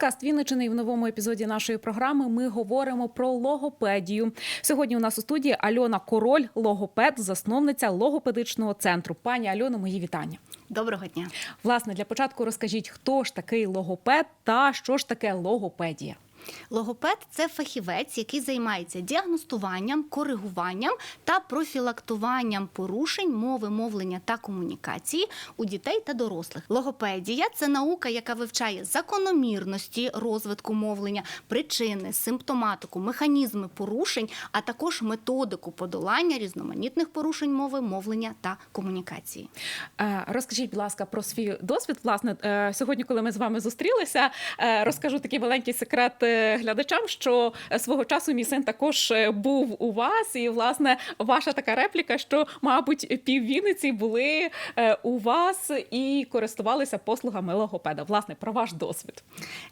подкаст Вінничини. І в новому епізоді нашої програми ми говоримо про логопедію. Сьогодні у нас у студії Альона Король, логопед, засновниця логопедичного центру. Пані Альоно, мої вітання. Доброго дня. Власне, для початку розкажіть, хто ж такий логопед та що ж таке логопедія. Логопед це фахівець, який займається діагностуванням, коригуванням та профілактуванням порушень мови, мовлення та комунікації у дітей та дорослих. Логопедія це наука, яка вивчає закономірності розвитку мовлення, причини, симптоматику, механізми порушень, а також методику подолання різноманітних порушень мови, мовлення та комунікації. Е, Розкажіть, будь ласка, про свій досвід. Власне, е, сьогодні, коли ми з вами зустрілися, е, розкажу такий маленький секрет глядачам, що е, свого часу мій син також е, був у вас, і власне ваша така репліка, що, мабуть, пів Вінниці були е, у вас і користувалися послугами логопеда. Власне, про ваш досвід.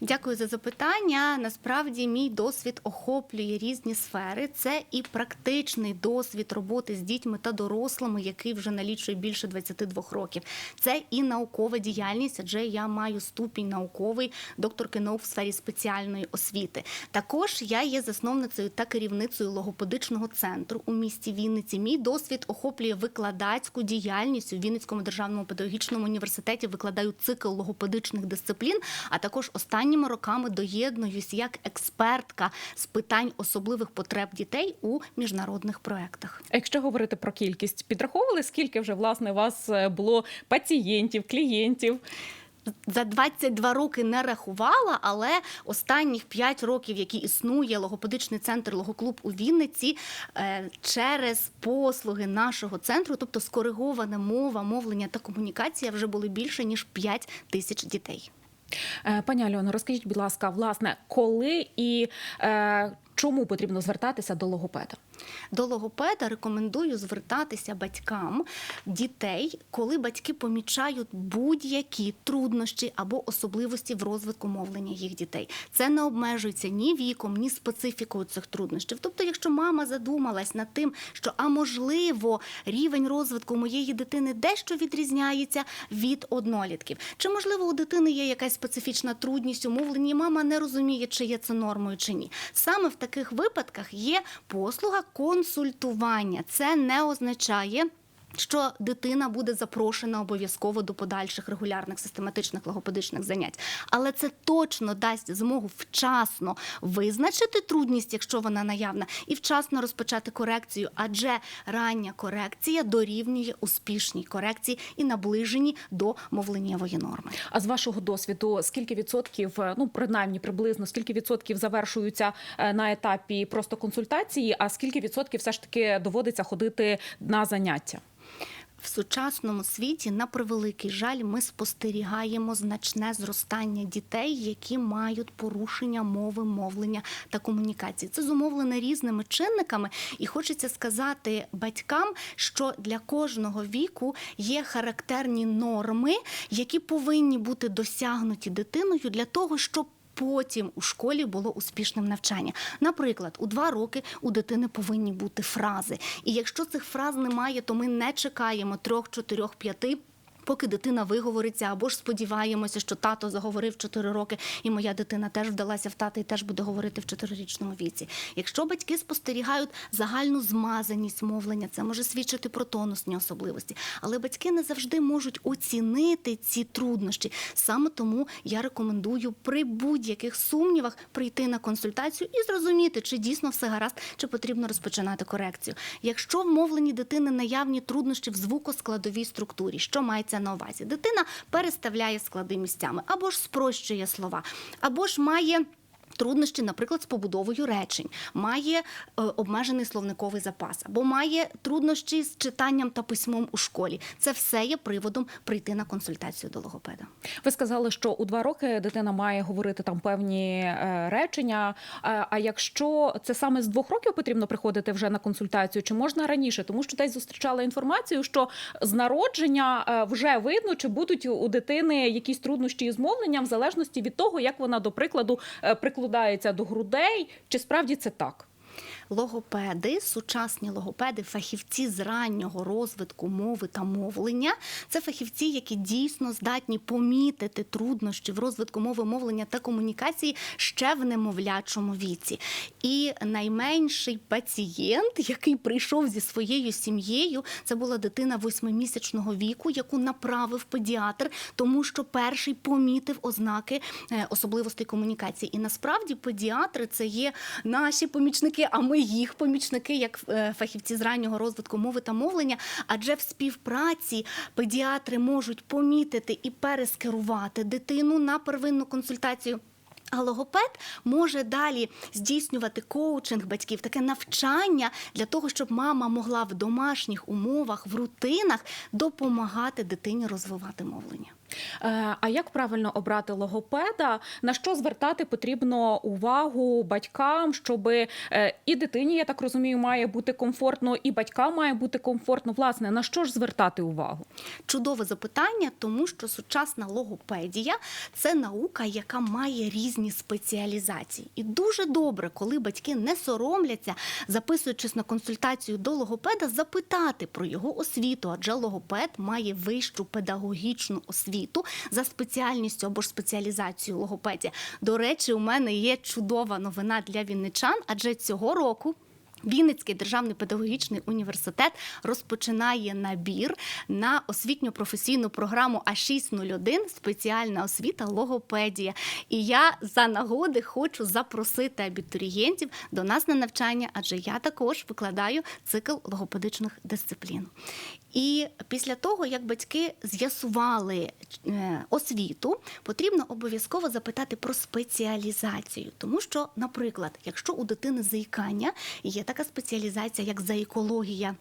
Дякую за запитання. Насправді, мій досвід охоплює різні сфери. Це і практичний досвід роботи з дітьми та дорослими, який вже налічує більше 22 років. Це і наукова діяльність, адже я маю ступінь науковий докторки наук в сфері спеціальної освіти. Також я є засновницею та керівницею логопедичного центру у місті Вінниці. Мій досвід охоплює викладацьку діяльність у Вінницькому державному педагогічному університеті. Викладаю цикл логопедичних дисциплін. А також останніми роками доєднуюсь як експертка з питань особливих потреб дітей у міжнародних проектах. Якщо говорити про кількість, підраховували, скільки вже власне вас е, було пацієнтів, клієнтів? За 22 роки не рахувала, але останніх 5 років, які існує логопедичний центр логоклуб у Вінниці, е, через послуги нашого центру, тобто скоригована мова, мовлення та комунікація, вже були більше ніж 5 тисяч дітей. Е, Пані Альоно, розкажіть, будь ласка, власне, коли і е, чому потрібно звертатися до логопеда? До логопеда рекомендую звертатися батькам дітей, коли батьки помічають будь-які труднощі або особливості в розвитку мовлення їх дітей. Це не обмежується ні віком, ні специфікою цих труднощів. Тобто, якщо мама задумалась над тим, що а можливо рівень розвитку моєї дитини дещо відрізняється від однолітків, чи можливо у дитини є якась специфічна трудність у мовленні, мама не розуміє, чи є це нормою чи ні. Саме в таких випадках є послуга консультування. Це не означає. Що дитина буде запрошена обов'язково до подальших регулярних систематичних логопедичних занять, але це точно дасть змогу вчасно визначити трудність, якщо вона наявна, і вчасно розпочати корекцію, адже рання корекція дорівнює успішній корекції і наближенні до мовленнєвої норми. А з вашого досвіду, скільки відсотків, е, ну принаймні приблизно, скільки відсотків завершуються е, на етапі просто консультації, а скільки відсотків все ж таки доводиться ходити на заняття? В сучасному світі, на превеликий жаль, ми спостерігаємо значне зростання дітей, які мають порушення мови, мовлення та комунікації. Це зумовлено різними чинниками, і хочеться сказати батькам, що для кожного віку є характерні норми, які повинні бути досягнуті дитиною для того, щоб Потім у школі було успішним навчання. Наприклад, у два роки у дитини повинні бути фрази. І якщо цих фраз немає, то ми не чекаємо трьох, чотирьох, п'яти. Поки дитина виговориться, або ж сподіваємося, що тато заговорив 4 роки, і моя дитина теж вдалася в тата і теж буде говорити в 4-річному віці. Якщо батьки спостерігають загальну змазаність мовлення, це може свідчити про тонусні особливості. Але батьки не завжди можуть оцінити ці труднощі. Саме тому я рекомендую при будь-яких сумнівах прийти на консультацію і зрозуміти, чи дійсно все гаразд, чи потрібно розпочинати корекцію. Якщо в мовленні дитини наявні труднощі в звукоскладовій структурі, що мається на увазі? Дитина переставляє склади місцями або ж спрощує слова, або ж має. Труднощі, наприклад, з побудовою речень, має е, обмежений словниковий запас, або має труднощі з читанням та письмом у школі. Це все є приводом прийти на консультацію до логопеда. Ви сказали, що у два роки дитина має говорити там певні е, речення. А, а якщо це саме з двох років потрібно приходити вже на консультацію, чи можна раніше? Тому що десь зустрічала інформацію, що з народження е, вже видно, чи будуть у дитини якісь труднощі з мовленням, в залежності від того, як вона, до прикладу, е, прикладається до грудей, чи справді це так? Логопеди, сучасні логопеди, фахівці з раннього розвитку мови та мовлення. Це фахівці, які дійсно здатні помітити труднощі в розвитку мови, мовлення та комунікації ще в немовлячому віці. І найменший пацієнт, який прийшов зі своєю сім'єю, це була дитина восьмимісячного віку, яку направив педіатр, тому що перший помітив ознаки е, особливостей комунікації. І насправді педіатри це є наші помічники, а ми їх помічники, як е, фахівці з раннього розвитку мови та мовлення. Адже в співпраці педіатри можуть помітити і перескерувати дитину на первинну консультацію. А логопед може далі здійснювати коучинг батьків, таке навчання для того, щоб мама могла в домашніх умовах, в рутинах допомагати дитині розвивати мовлення. Е, А як правильно обрати логопеда? На що звертати потрібно увагу батькам, щоб і дитині, я так розумію, має бути комфортно, і батькам має бути комфортно. Власне, на що ж звертати увагу? Чудове запитання, тому що сучасна логопедія це наука, яка має різні спеціалізації. І дуже добре, коли батьки не соромляться, записуючись на консультацію до логопеда, запитати про його освіту, адже логопед має вищу педагогічну освіту за спеціальністю або ж спеціалізацією логопедія. До речі, у мене є чудова новина для вінничан, адже цього року. Вінницький державний педагогічний університет розпочинає набір на освітньо-професійну програму А601 спеціальна освіта логопедія. І я за нагоди хочу запросити абітурієнтів до нас на навчання, адже я також викладаю цикл логопедичних дисциплін. І після того, як батьки з'ясували е, освіту, потрібно обов'язково запитати про спеціалізацію. Тому що, наприклад, якщо у дитини заїкання, є така спеціалізація, як заекологія.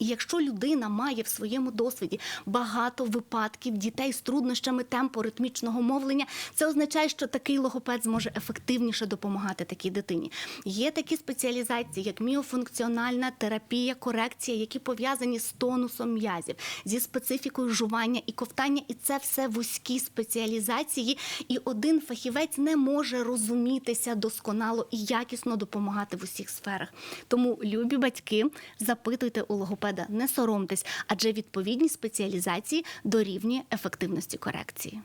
І якщо людина має в своєму досвіді багато випадків дітей з труднощами темпоритмічного мовлення, це означає, що такий логопед зможе ефективніше допомагати такій дитині. Є такі спеціалізації, як міофункціональна терапія, корекція, які пов'язані з тонусом м'язів, зі специфікою жування і ковтання, і це все вузькі спеціалізації. І один фахівець не може розумітися досконало і якісно допомагати в усіх сферах. Тому, любі батьки, запитуйте у логопеда, не соромтесь, адже відповідні спеціалізації дорівнює ефективності корекції.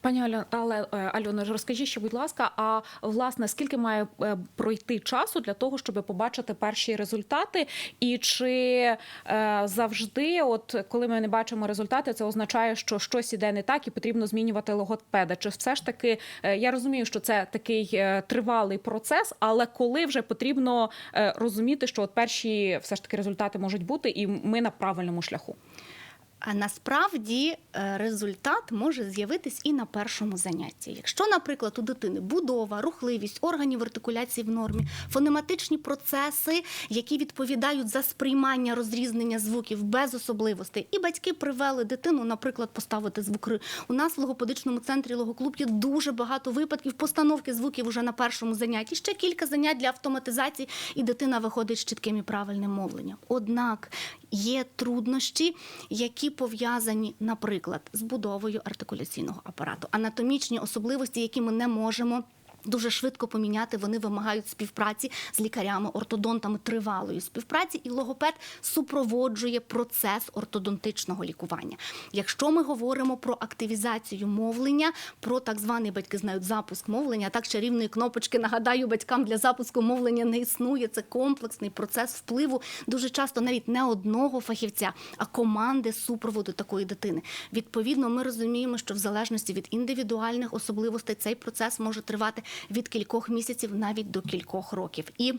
Пані Альо- але е, Альоно, ж розкажіть ще, будь ласка, а власне скільки має е, пройти часу для того, щоб побачити перші результати? І чи е, завжди, от коли ми не бачимо результати, це означає, що щось іде не так і потрібно змінювати логопеда? Чи все ж таки я розумію, що це такий тривалий процес, але коли вже потрібно розуміти, що от перші все ж таки результати можуть бути, і ми на правильному шляху? А насправді е, результат може з'явитись і на першому занятті. Якщо, наприклад, у дитини будова, рухливість, органів артикуляції в нормі, фонематичні процеси, які відповідають за сприймання розрізнення звуків без особливостей, і батьки привели дитину, наприклад, поставити звук «р». У нас в логопедичному центрі логоклуб є дуже багато випадків постановки звуків уже на першому занятті. Ще кілька занять для автоматизації, і дитина виходить з чітким і правильним мовленням. Однак є труднощі, які пов'язані, наприклад, з будовою артикуляційного апарату, анатомічні особливості, які ми не можемо. Дуже швидко поміняти, вони вимагають співпраці з лікарями, ортодонтами тривалої співпраці, і логопед супроводжує процес ортодонтичного лікування. Якщо ми говоримо про активізацію мовлення, про так званий батьки знають запуск мовлення, так чарівної кнопочки нагадаю батькам для запуску мовлення не існує. Це комплексний процес впливу дуже часто навіть не одного фахівця, а команди супроводу такої дитини. Відповідно, ми розуміємо, що в залежності від індивідуальних особливостей цей процес може тривати від кількох місяців навіть до кількох років. І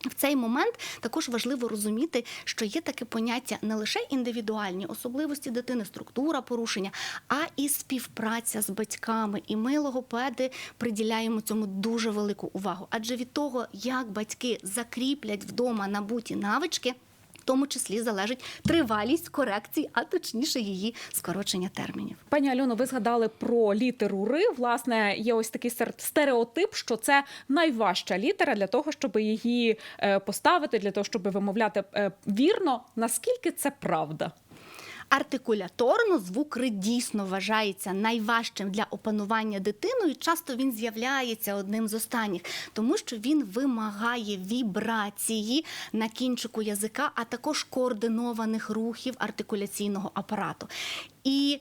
в цей момент також важливо розуміти, що є таке поняття не лише індивідуальні особливості дитини, структура порушення, а і співпраця з батьками. І ми, логопеди, приділяємо цьому дуже велику увагу. Адже від того, як батьки закріплять вдома набуті навички. Тому числі залежить тривалість корекції, а точніше її скорочення термінів. Пані Альоно, ви згадали про літеру Ри. Власне, є ось такий стер- стереотип, що це найважча літера для того, щоб її е, поставити, для того, щоб вимовляти е, вірно. Наскільки це правда? Артикуляторно звук дійсно вважається найважчим для опанування дитиною. Часто він з'являється одним з останніх, тому що він вимагає вібрації на кінчику язика, а також координованих рухів артикуляційного апарату. І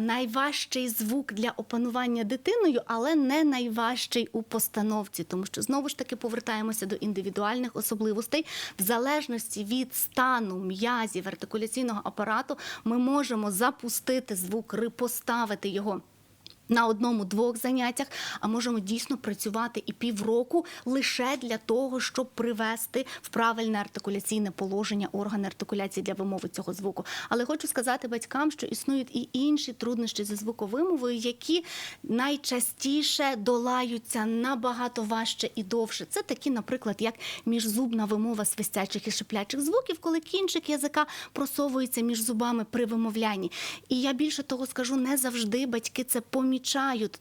Найважчий звук для опанування дитиною, але не найважчий у постановці, тому що знову ж таки повертаємося до індивідуальних особливостей. В залежності від стану м'язів артикуляційного апарату, ми можемо запустити звук поставити його. На одному-двох заняттях, а можемо дійсно працювати і півроку лише для того, щоб привести в правильне артикуляційне положення органи артикуляції для вимови цього звуку. Але хочу сказати батькам, що існують і інші труднощі зі звуковимовою, які найчастіше долаються набагато важче і довше. Це такі, наприклад, як міжзубна вимова свистячих і шиплячих звуків, коли кінчик язика просовується між зубами при вимовлянні. І я більше того скажу, не завжди батьки це помічають,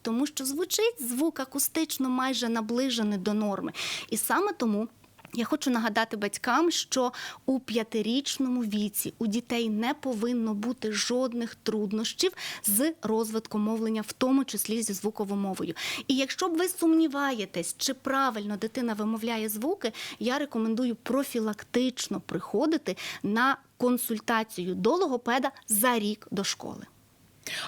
тому що звучить звук акустично майже наближений до норми. І саме тому. Я хочу нагадати батькам, що у п'ятирічному віці у дітей не повинно бути жодних труднощів з розвитком мовлення, в тому числі зі звуковомовою. І якщо б ви сумніваєтесь, чи правильно дитина вимовляє звуки, я рекомендую профілактично приходити на консультацію до логопеда за рік до школи.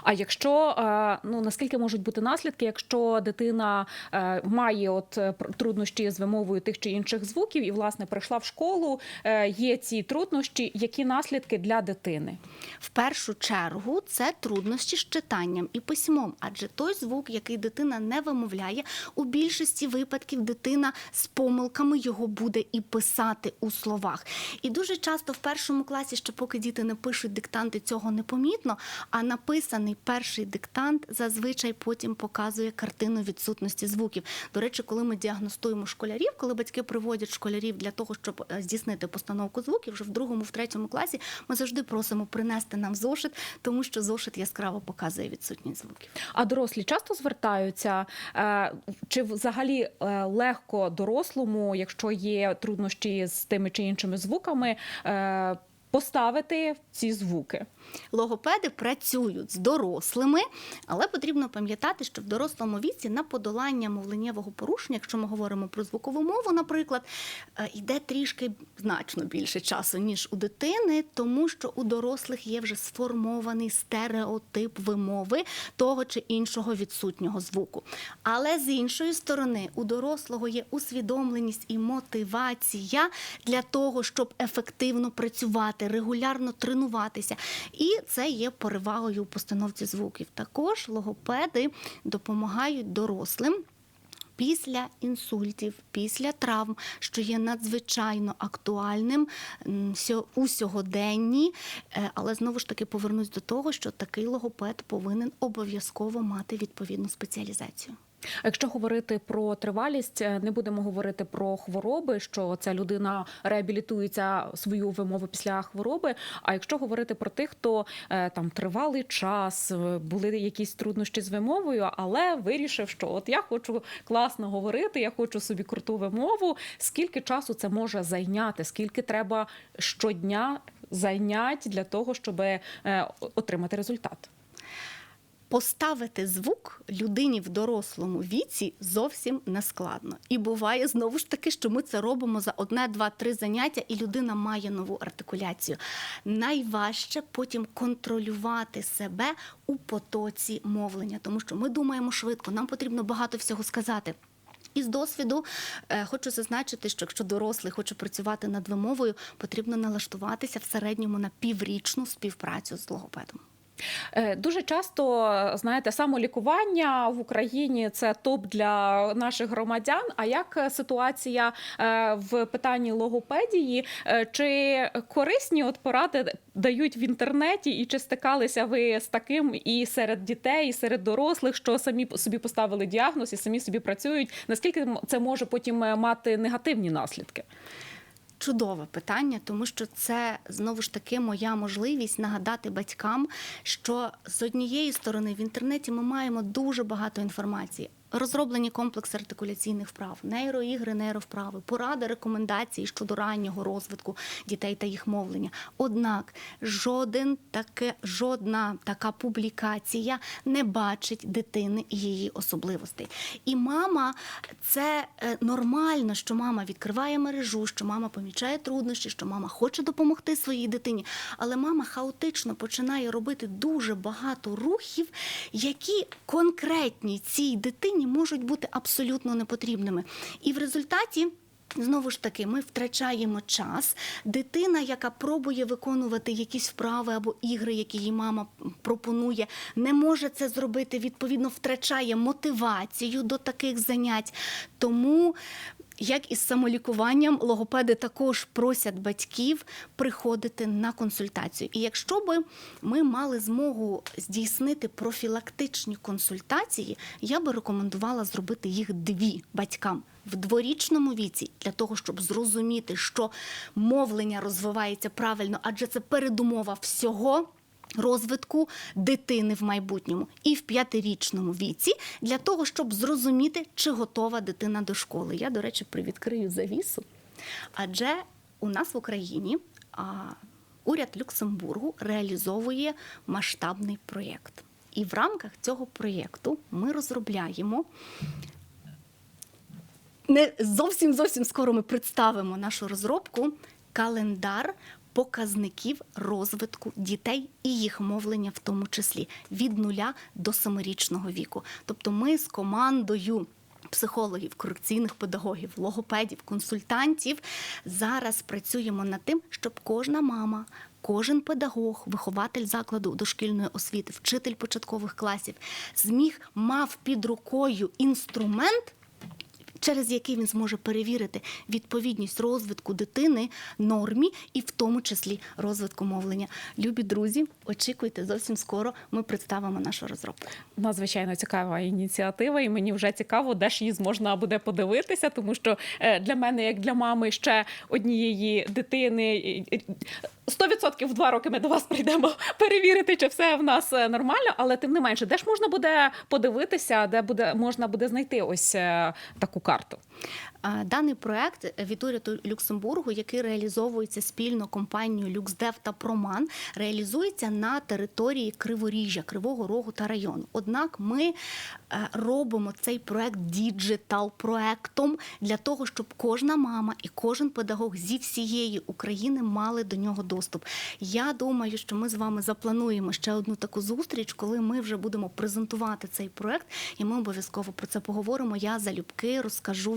А якщо е, ну наскільки можуть бути наслідки, якщо дитина е, має от е, труднощі з вимовою тих чи інших звуків, і власне прийшла в школу, є ці труднощі, які наслідки для дитини? В першу чергу це труднощі з читанням і письмом, адже той звук, який дитина не вимовляє, у більшості випадків дитина з помилками його буде і писати у словах. І дуже часто в першому класі, ще поки діти не пишуть диктанти, цього не помітно. А написаний перший диктант зазвичай потім показує картину відсутності звуків. До речі, коли ми діагностуємо школярів, коли батьки приводять школярів для того, щоб е, здійснити постановку звуків, вже в другому, в третьому класі, ми завжди просимо принести нам зошит, тому що зошит яскраво показує відсутність звуків. А дорослі часто звертаються, е, чи взагалі е, легко дорослому, якщо є труднощі з тими чи іншими звуками, поставити ці звуки? Логопеди працюють з дорослими, але потрібно пам'ятати, що в дорослому віці на подолання мовленнєвого порушення, якщо ми говоримо про звукову мову, наприклад, е, йде трішки значно більше часу, ніж у дитини, тому що у дорослих є вже сформований стереотип вимови того чи іншого відсутнього звуку. Але з іншої сторони, у дорослого є усвідомленість і мотивація для того, щоб ефективно працювати, регулярно тренуватися. І це є перевагою у постановці звуків. Також логопеди допомагають дорослим. Після інсультів, після травм, що є надзвичайно актуальним у сьогоденні, Е, але знову ж таки повернусь до того, що такий логопед повинен обов'язково мати відповідну спеціалізацію. А Якщо говорити про тривалість, е, не будемо говорити про хвороби, що ця людина реабілітується свою вимову після хвороби. А якщо говорити про тих, хто е, там тривалий час, е, були якісь труднощі з вимовою, але вирішив, що от я хочу класно говорити, я хочу собі круту вимову. Скільки часу це може зайняти? Скільки треба щодня зайнять для того, щоб отримати результат? Поставити звук людині в дорослому віці зовсім не складно. І буває знову ж таки, що ми це робимо за одне, два, три заняття, і людина має нову артикуляцію. Найважче потім контролювати себе у потоці мовлення, тому що ми думаємо швидко, нам потрібно багато всього сказати. І з досвіду е, хочу зазначити, що якщо дорослий хоче працювати над вимовою, потрібно налаштуватися в середньому на піврічну співпрацю з логопедом. Е, Дуже часто знаєте, самолікування в Україні це топ для наших громадян. А як ситуація е, в питанні логопедії? Е, Чи корисні от поради дають в інтернеті, і чи стикалися ви з таким і серед дітей, і серед дорослих, що самі собі поставили діагноз і самі собі працюють? Наскільки це може потім мати негативні наслідки? Чудове питання, тому що це знову ж таки моя можливість нагадати батькам, що з однієї сторони в інтернеті ми маємо дуже багато інформації, Розроблені комплекси артикуляційних вправ, нейроігри, нейровправи, поради, рекомендації щодо раннього розвитку дітей та їх мовлення. Однак жоден таке, жодна така публікація не бачить дитини і її особливостей. І мама це е, нормально, що мама відкриває мережу, що мама помічає труднощі, що мама хоче допомогти своїй дитині. Але мама хаотично починає робити дуже багато рухів, які конкретній цій дитині можуть бути абсолютно непотрібними. І в результаті. Знову ж таки, ми втрачаємо час. Дитина, яка пробує виконувати якісь вправи або ігри, які їй мама пропонує, не може це зробити. Відповідно, втрачає мотивацію до таких занять. Тому, як із самолікуванням, логопеди також просять батьків приходити на консультацію. І якщо би ми мали змогу здійснити профілактичні консультації, я би рекомендувала зробити їх дві батькам в дворічному віці для того, щоб зрозуміти, що мовлення розвивається правильно, адже це передумова всього. Розвитку дитини в майбутньому і в п'ятирічному віці для того, щоб зрозуміти, чи готова дитина до школи. Я, до речі, привідкрию завісу. Адже у нас в Україні а, уряд Люксембургу реалізовує масштабний проєкт. І в рамках цього проєкту ми розробляємо не зовсім зовсім скоро ми представимо нашу розробку календар показників розвитку дітей і їх мовлення, в тому числі від нуля до семирічного віку. Тобто, ми з командою. Психологів, корекційних педагогів, логопедів, консультантів зараз працюємо над тим, щоб кожна мама, кожен педагог, вихователь закладу дошкільної освіти, вчитель початкових класів зміг мав під рукою інструмент, через який він зможе перевірити відповідність розвитку дитини нормі і в тому числі розвитку мовлення. Любі друзі, очікуйте зовсім скоро. Ми представимо нашу розробку. Надзвичайно цікава ініціатива, і мені вже цікаво, де ж її можна буде подивитися, тому що е, для мене, як для мами, ще однієї дитини. І- і- 100% в два роки ми до вас прийдемо перевірити, чи все в нас е, нормально, але тим не менше, де ж можна буде подивитися, де буде можна буде знайти ось е, таку карту. Даний проект від уряду Люксембургу, який реалізовується спільно компанією LuxDev та Проман, реалізується на території Криворіжжя, Кривого Рогу та району. Однак ми е, робимо цей проект діджитал проектом для того, щоб кожна мама і кожен педагог зі всієї України мали до нього доступ. Я думаю, що ми з вами заплануємо ще одну таку зустріч, коли ми вже будемо презентувати цей проект, і ми обов'язково про це поговоримо. Я залюбки розкажу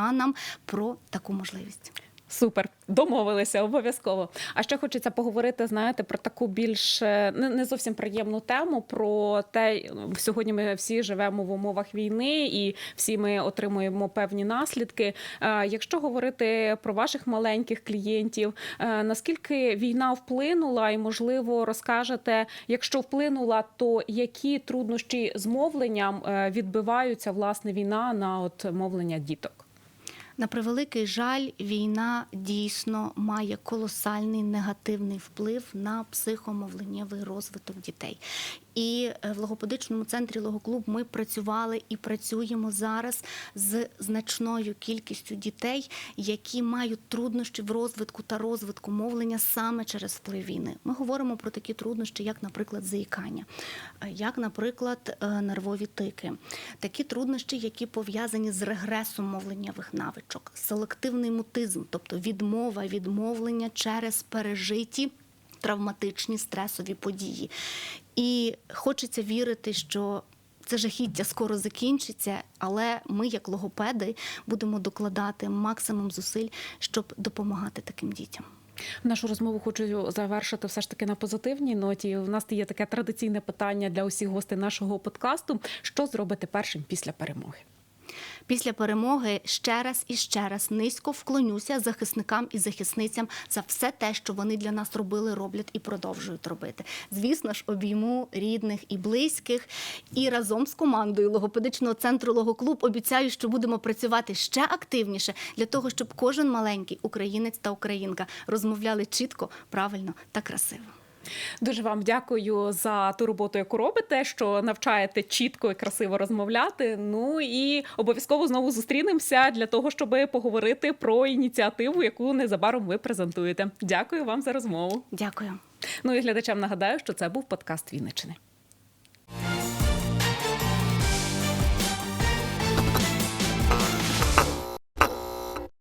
вінничанам про таку можливість. Супер, домовилися обов'язково. А ще хочеться поговорити, знаєте, про таку більш е, не, зовсім приємну тему. Про те, сьогодні ми всі живемо в умовах війни, і всі ми отримуємо певні наслідки. Е, Якщо говорити про ваших маленьких клієнтів, е, наскільки війна вплинула, і можливо розкажете, якщо вплинула, то які труднощі з мовленням відбиваються власне війна на от мовлення діток? На превеликий жаль, війна дійсно має колосальний негативний вплив на психомовленнєвий розвиток дітей. І е, в логопедичному центрі Логоклуб ми працювали і працюємо зараз з значною кількістю дітей, які мають труднощі в розвитку та розвитку мовлення саме через вплив війни. Ми говоримо про такі труднощі, як, наприклад, заїкання, е, як, наприклад, е, нервові тики, такі труднощі, які пов'язані з регресом мовленнєвих навичок, селективний мутизм, тобто відмова від мовлення через пережиті травматичні стресові події. І хочеться вірити, що це жахіття скоро закінчиться, але ми, як логопеди, будемо докладати максимум зусиль, щоб допомагати таким дітям. Нашу розмову хочу завершити все ж таки на позитивній ноті. У нас є таке традиційне питання для усіх гостей нашого подкасту: що зробити першим після перемоги? Після перемоги ще раз і ще раз низько вклонюся захисникам і захисницям за все те, що вони для нас робили, роблять і продовжують робити. Звісно ж, обійму рідних і близьких. І разом з командою логопедичного центру Логоклуб обіцяю, що будемо працювати ще активніше для того, щоб кожен маленький українець та українка розмовляли чітко, правильно та красиво. Дуже вам дякую за ту роботу, яку робите, що навчаєте чітко і красиво розмовляти. Ну і обов'язково знову зустрінемося для того, щоб поговорити про ініціативу, яку незабаром ви презентуєте. Дякую вам за розмову. Дякую. Ну і глядачам нагадаю, що це був подкаст Вінничини.